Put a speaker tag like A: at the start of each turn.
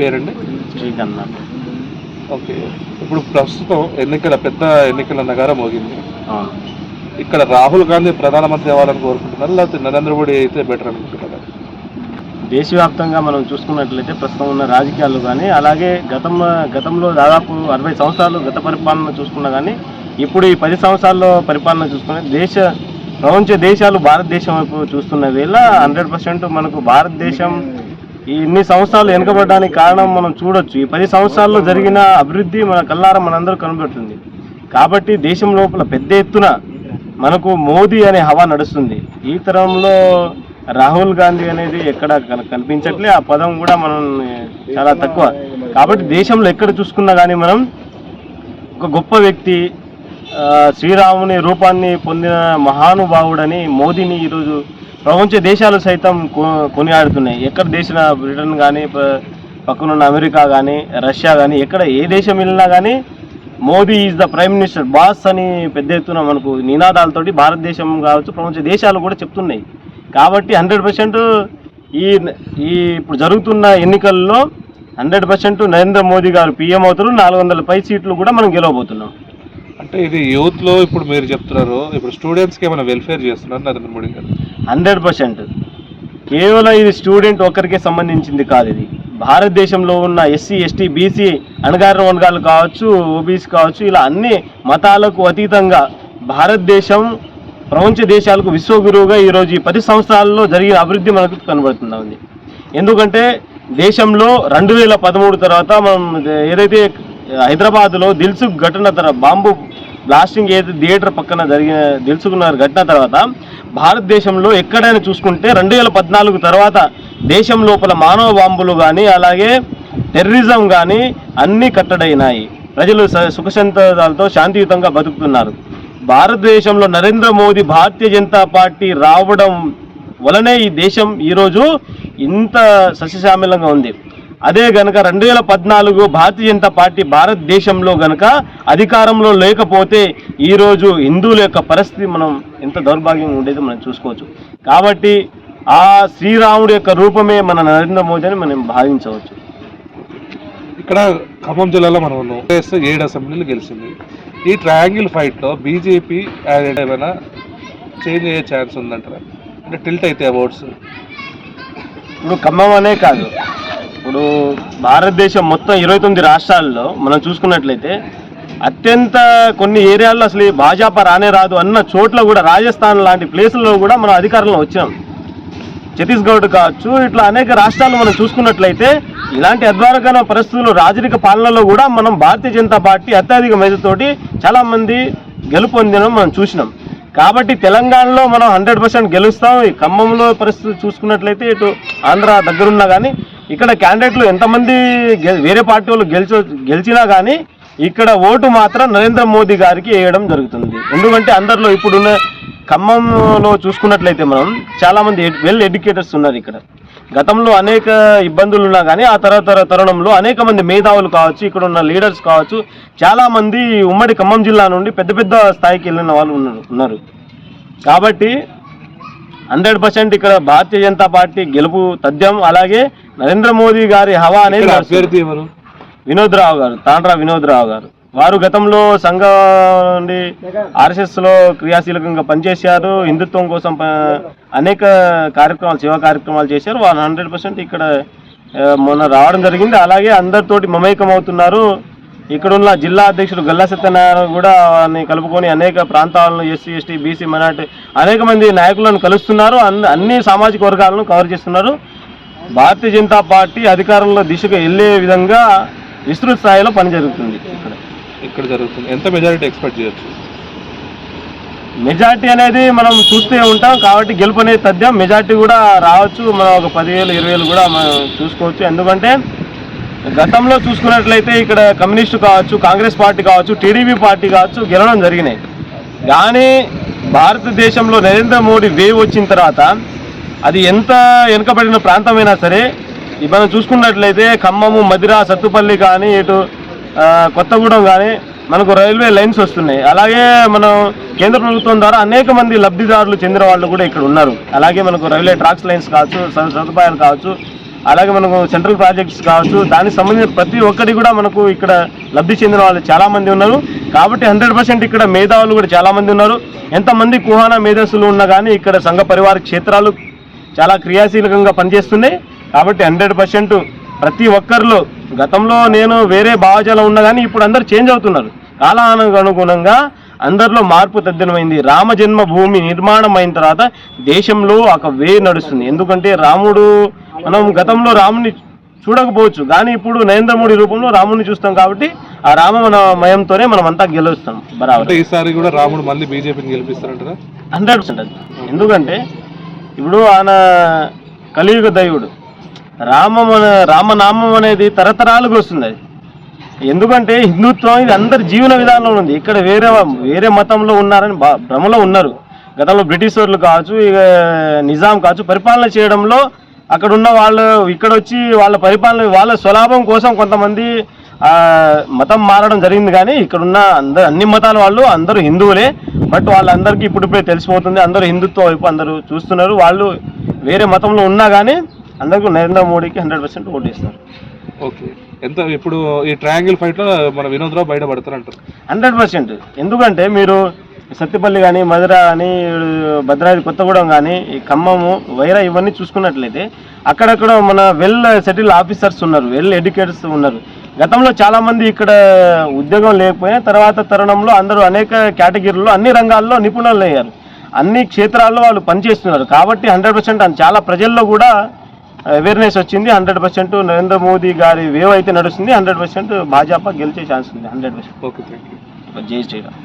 A: పేరండి?
B: శ్రీకాంత్ నా
A: ఓకే. ఇప్పుడు ప్రస్తుతం ఎన్నికల పెద్ద ఎన్నికల నగారం మోగింది. ఇక్కడ రాహుల్ గాంధీ ప్రధానమంత్రి అవ్వాలని కోరుకుంటున్నారు? లేకపోతే నరేంద్ర మోడీ అయితే బెటర్ అనుకుంటున్నారు?
B: దేశవ్యాప్తంగా మనం చూసుకున్నట్లయితే ప్రస్తుతం ఉన్న రాజకీయాలు కానీ అలాగే గతం గతంలో దాదాపు అరవై సంవత్సరాలు గత పరిపాలన చూసుకున్నా కానీ ఇప్పుడు ఈ పది సంవత్సరాల్లో పరిపాలన చూసుకునే దేశ ప్రపంచ దేశాలు భారతదేశం వైపు చూస్తున్న వేళ హండ్రెడ్ పర్సెంట్ మనకు భారతదేశం ఇన్ని సంవత్సరాలు వెనుకబడడానికి కారణం మనం చూడొచ్చు. ఈ పది సంవత్సరాల్లో జరిగిన అభివృద్ధి మన కల్లారం మనందరూ కనబడుతుంది కాబట్టి దేశం లోపల పెద్ద ఎత్తున మనకు మోదీ అనే హవా నడుస్తుంది. ఈ తరంలో రాహుల్ గాంధీ అనేది ఎక్కడ కనిపించట్లే. ఆ పదం కూడా మనం చాలా తక్కువ. కాబట్టి దేశంలో ఎక్కడ చూసుకున్నా కానీ మనం ఒక గొప్ప వ్యక్తి శ్రీరాముని రూపాన్ని పొందిన మహానుభావుడని మోదీని ఈరోజు ప్రపంచ దేశాలు సైతం కొ- కొనియాడుతున్నాయి. ఎక్కడ దేశం బ్రిటన్ కానీ పక్కనున్న అమెరికా కానీ రష్యా కానీ ఎక్కడ ఏ దేశం వెళ్ళినా కానీ Modi is the prime minister boss అని పెద్ద ఎత్తున మనకు నినాదాలతోటి భారతదేశం కావచ్చు ప్రపంచ దేశాలు కూడా చెప్తున్నాయి. కాబట్టి హండ్రెడ్ పర్సెంట్ ఈ ఈ ఇప్పుడు జరుగుతున్న ఎన్నికల్లో హండ్రెడ్ పర్సెంట్ నరేంద్ర మోదీ గారు పీఎం అవుతారు. నాలుగు వందల పై సీట్లు కూడా మనం గెలవబోతున్నాం.
A: అంటే ఇది యూత్లో ఇప్పుడు మీరు చెప్తున్నారు ఇప్పుడు స్టూడెంట్స్కి ఏమైనా వెల్ఫేర్ చేస్తున్నారు నరేంద్ర మోడీ గారు?
B: Hundred percent. కేవలం ఇది స్టూడెంట్ ఒకరికి సంబంధించింది కాదు ఇది. భారతదేశంలో ఉన్న ఎస్సీ ఎస్టీ బీసీ అణగారిన వర్గాలు కావచ్చు ఓబీసీ కావచ్చు ఇలా అన్ని మతాలకు అతీతంగా భారతదేశం ప్రపంచ దేశాలకు విశ్వగురువుగా ఈరోజు ఈ పది సంవత్సరాల్లో జరిగిన అభివృద్ధి మనకు కనబడుతుంది ఎందుకంటే దేశంలో రెండు వేల పదమూడు తర్వాత మనం ఏదైతే హైదరాబాద్లో దిల్సుఖ్ ఘటన తర్వాత బాంబు బ్లాస్టింగ్ ఏదైతే థియేటర్ పక్కన జరిగిన తెలుసుకున్నారు ఘటన తర్వాత భారతదేశంలో ఎక్కడైనా చూసుకుంటే రెండు వేల పద్నాలుగు తర్వాత దేశం లోపల మానవ బాంబులు కానీ అలాగే టెర్రరిజం కానీ అన్నీ కట్టడైనాయి. ప్రజలు స- శాంతియుతంగా బతుకుతున్నారు. భారతదేశంలో నరేంద్ర మోదీ భారతీయ జనతా పార్టీ రావడం వలనే ఈ దేశం ఈరోజు ఇంత సస్యశ్యామలంగా ఉంది. అదే గనక రెండు వేల పద్నాలుగు భారతీయ జనతా పార్టీ భారతదేశంలో గనక అధికారంలో లేకపోతే ఈరోజు హిందువుల యొక్క పరిస్థితి మనం ఎంత దౌర్భాగ్యంగా ఉండేది మనం చూసుకోవచ్చు. కాబట్టి ఆ శ్రీరాముడి యొక్క రూపమే మన నరేంద్ర మోదీ అని మనం భావించవచ్చు.
A: ఇక్కడ ఖమ్మం జిల్లాలో మనం ఉన్నాం. ఏడు అసెంబ్లీలు గెలిచింది. ఈ ట్రయాంగిల్ ఫైట్లో బీజేపీ ఏమైనా చేంజ్ అయ్యే ఛాన్స్ ఉందంటారా? అంటే టిల్ట్ అయితే అవార్డ్స్.
B: ఇప్పుడు ఖమ్మం అనే కాదు. ఇప్పుడు భారతదేశం మొత్తం ఇరవై తొమ్మిది రాష్ట్రాల్లో మనం చూసుకున్నట్లయితే అత్యంత కొన్ని ఏరియాల్లో అసలు భాజపా రానే రాదు అన్న చోట్ల కూడా రాజస్థాన్ లాంటి ప్లేసుల్లో కూడా మనం అధికారంలో వచ్చాం. ఛత్తీస్గఢ్ కావచ్చు ఇట్లా అనేక రాష్ట్రాలు మనం చూసుకున్నట్లయితే ఇలాంటి అద్వారకమైన పరిస్థితులు రాజరిక పాలనలో కూడా మనం భారతీయ జనతా పార్టీ అత్యధిక మేధతోటి చాలామంది గెలుపొందడం మనం చూసినాం. కాబట్టి తెలంగాణలో మనం హండ్రెడ్ పర్సెంట్ గెలుస్తాం. ఈ ఖమ్మంలో పరిస్థితి చూసుకున్నట్లయితే ఇటు ఆంధ్ర దగ్గరున్నా కానీ ఇక్కడ క్యాండిడేట్లు ఎంతమంది గె- వేరే పార్టీ వాళ్ళు గెలిచి గెలిచినా కానీ ఇక్కడ ఓటు మాత్రం నరేంద్ర మోదీ గారికి వేయడం జరుగుతుంది. ఎందుకంటే అందరిలో ఇప్పుడున్న ఖమ్మంలో చూసుకున్నట్లయితే మనం చాలామంది వెల్ ఎడ్యుకేటర్స్ ఉన్నారు ఇక్కడ. గతంలో అనేక ఇబ్బందులు ఉన్నా కానీ ఆ తర్వాత తరుణంలో అనేక మంది మేధావులు కావచ్చు ఇక్కడ ఉన్న లీడర్స్ కావచ్చు చాలామంది ఉమ్మడి ఖమ్మం జిల్లా నుండి పెద్ద పెద్ద స్థాయికి వెళ్ళిన వాళ్ళు ఉన్నారు ఉన్నారు. కాబట్టి హండ్రెడ్ పర్సెంట్ ఇక్కడ భారతీయ జనతా పార్టీ గెలుపు తథ్యం అలాగే నరేంద్ర మోదీ గారి హవా అనేది.
A: అభ్యర్థి ఎవరు?
B: వినోద్ రావు గారు తాండ్రా వినోద్ రావు గారు. వారు గతంలో సంఘం నుండి ఆర్ఎస్ఎస్లో క్రియాశీలకంగా పనిచేశారు. హిందుత్వం కోసం అనేక కార్యక్రమాలు సేవా కార్యక్రమాలు చేశారు. వారు హండ్రెడ్ పర్సెంట్ ఇక్కడ మొన్న రావడం జరిగింది. అలాగే అందరితోటి మమేకం అవుతున్నారు ఇక్కడ ఉన్న జిల్లా అధ్యక్షుడు గల్లా సత్యనారాయణ కూడా వారిని కలుపుకొని అనేక ప్రాంతాలను ఎస్సీ ఎస్టీ బీసీ మైనార్టీ అనేక మంది నాయకులను కలుస్తున్నారు. అన్ని సామాజిక వర్గాలను కవర్ చేస్తున్నారు. భారతీయ జనతా పార్టీ అధికారంలో దిశగా వెళ్ళే విధంగా విస్తృత స్థాయిలో పని జరుగుతుంది ఇక్కడ.
A: ఇక్కడ జరుగుతుంది. ఎంత మెజారిటీ ఎక్స్పెక్ట్ చేయొచ్చు?
B: మెజార్టీ అనేది మనం చూస్తూ ఉంటాం కాబట్టి గెలుపు అనేది తథ్యం. మెజార్టీ కూడా రావచ్చు. మనం ఒక పదివేలు ఇరవై వేలు కూడా మనం చూసుకోవచ్చు. ఎందుకంటే గతంలో చూసుకున్నట్లయితే ఇక్కడ కమ్యూనిస్టు కావచ్చు కాంగ్రెస్ పార్టీ కావచ్చు టీడీపీ పార్టీ కావచ్చు గెలవడం జరిగినాయి. కానీ భారతదేశంలో నరేంద్ర మోడీ వేవ్ వచ్చిన తర్వాత అది ఎంత వెనుకబడిన ప్రాంతమైనా సరే మనం చూసుకున్నట్లయితే ఖమ్మము మదిర సత్తుపల్లి కానీ ఇటు కొత్తగూడెం కానీ మనకు రైల్వే లైన్స్ వస్తున్నాయి. అలాగే మనం కేంద్ర ప్రభుత్వం ద్వారా అనేక మంది లబ్ధిదారులు చెందిన వాళ్ళు కూడా ఇక్కడ ఉన్నారు. అలాగే మనకు రైల్వే ట్రాక్స్ లైన్స్ కావచ్చు స- సదుపాయాలు కావచ్చు అలాగే మనకు సెంట్రల్ ప్రాజెక్ట్స్ కావచ్చు దానికి సంబంధించిన ప్రతి ఒక్కటి కూడా మనకు ఇక్కడ లబ్ధి చెందిన వాళ్ళు చాలామంది ఉన్నారు. కాబట్టి హండ్రెడ్ పర్సెంట్ ఇక్కడ మేధావులు కూడా చాలామంది ఉన్నారు. ఎంతమంది కుహానా మేధస్సులు ఉన్నా కానీ ఇక్కడ సంఘ పరివార క్షేత్రాలు చాలా క్రియాశీలకంగా పనిచేస్తున్నాయి. కాబట్టి హండ్రెడ్ పర్సెంట్ ప్రతి ఒక్కరిలో గతంలో నేను వేరే భావజాలం ఉన్నా కానీ ఇప్పుడు అందరు చేంజ్ అవుతున్నారు. కాలానికి అనుగుణంగా అందరిలో మార్పు తద్దినమైంది. రామ జన్మభూమి నిర్మాణం అయిన తర్వాత దేశంలో ఒక వే నడుస్తుంది. ఎందుకంటే రాముడు మనం గతంలో రాముని చూడకపోవచ్చు. కానీ ఇప్పుడు నరేంద్ర మోడీ రూపంలో రాముని చూస్తాం కాబట్టి ఆ రామ మన మయంతోనే మనం అంతా గెలుస్తాం. బరాబర్.
A: ఈసారి కూడా రాముడు మళ్ళీ బీజేపీని గెలిపిస్తారంటారా?
B: హండ్రెడ్ పర్సెంట్ ఎందుకంటే ఇప్పుడు ఆయన కలియుగ దైవుడు. రామం అనే- రామనామం అనేది తరతరాలుగా వస్తుంది. అది ఎందుకంటే హిందుత్వం ఇది అందరి జీవన విధానంలో ఉంది. ఇక్కడ వేరే వేరే మతంలో ఉన్నారని భ్రమలో ఉన్నారు. గతంలో బ్రిటిష్ వాళ్ళు కావచ్చు ఇక నిజాం కావచ్చు పరిపాలన చేయడంలో అక్కడ ఉన్న వాళ్ళు ఇక్కడ వచ్చి వాళ్ళ పరిపాలన వాళ్ళ స్వలాభం కోసం కొంతమంది మతం మారడం జరిగింది కానీ ఇక్కడ ఉన్న అందరు అన్ని మతాల వాళ్ళు అందరూ హిందువులే. బట్ వాళ్ళందరికీ ఇప్పుడిప్పుడే తెలిసిపోతుంది అందరూ హిందుత్వం వైపు అందరూ చూస్తున్నారు. వాళ్ళు వేరే మతంలో ఉన్నా కానీ అందరికీ నరేంద్ర మోడీకి హండ్రెడ్ పర్సెంట్ ఓటేస్తారు
A: ఓకే. ఎంత ఇప్పుడు ఈ ట్రయాంగిల్ ఫైట్లో మన వినోద్ రావు బయటపడతారంటారు.
B: Hundred percent. ఎందుకంటే మీరు సత్తిపల్లి కానీ మధుర కానీ భద్రాద్రి కొత్తగూడెం కానీ ఈ ఖమ్మము వైరా ఇవన్నీ చూసుకున్నట్లయితే అక్కడక్కడ మన వెల్ సెటిల్ ఆఫీసర్స్ ఉన్నారు వెల్ ఎడ్యుకేటర్స్ ఉన్నారు. గతంలో చాలా మంది ఇక్కడ ఉద్యోగం లేకపోయినా తర్వాత తరుణంలో అందరూ అనేక కేటగిరీల్లో అన్ని రంగాల్లో నిపుణులు అయ్యారు అన్ని క్షేత్రాల్లో వాళ్ళు పనిచేస్తున్నారు. కాబట్టి హండ్రెడ్ పర్సెంట్ చాలా ప్రజల్లో కూడా అవేర్నెస్ వచ్చింది. హండ్రెడ్ పర్సెంట్ నరేంద్ర మోదీ గారి వేవ్ అయితే నడుస్తుంది. హండ్రెడ్ పర్సెంట్ భాజపా గెలిచే ఛాన్స్ ఉంది. Hundred percent.
A: ఓకే
B: జై శ్రీరామ్.